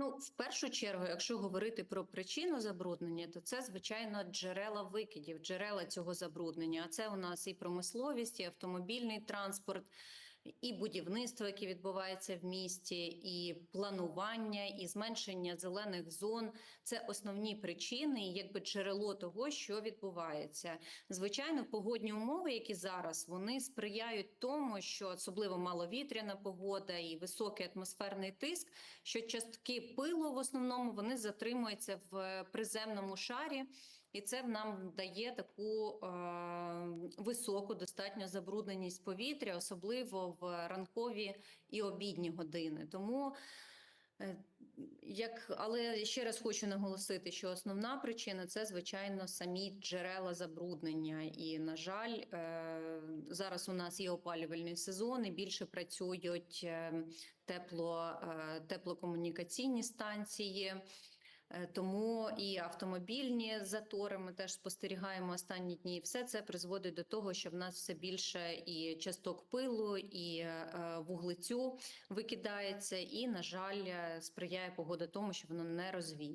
Ну, в першу чергу, якщо говорити про причину забруднення, то це звичайно джерела викидів, джерела цього забруднення. А це у нас і промисловість, і автомобільний транспорт, і будівництво, яке відбувається в місті, і планування, і зменшення зелених зон. Це основні причини, якби джерело того, що відбувається. Звичайно, погодні умови, які зараз, вони сприяють тому, що особливо маловітряна погода і високий атмосферний тиск, що частки пилу в основному вони затримуються в приземному шарі. І це нам дає таку е, високу достатньо забрудненість повітря, особливо в ранкові і обідні години. Тому Е, Як, але ще раз хочу наголосити, що основна причина це звичайно самі джерела забруднення. І на жаль, е, зараз у нас є опалювальний сезон, і більше працюють е, тепло, теплокомунікаційні станції. Е, Тому і автомобільні затори ми теж спостерігаємо останні дні. Все це призводить до того, що в нас все більше і часток пилу, і е, вуглецю викидається, і на жаль, е, сприяє погода тому, що воно не розвіє.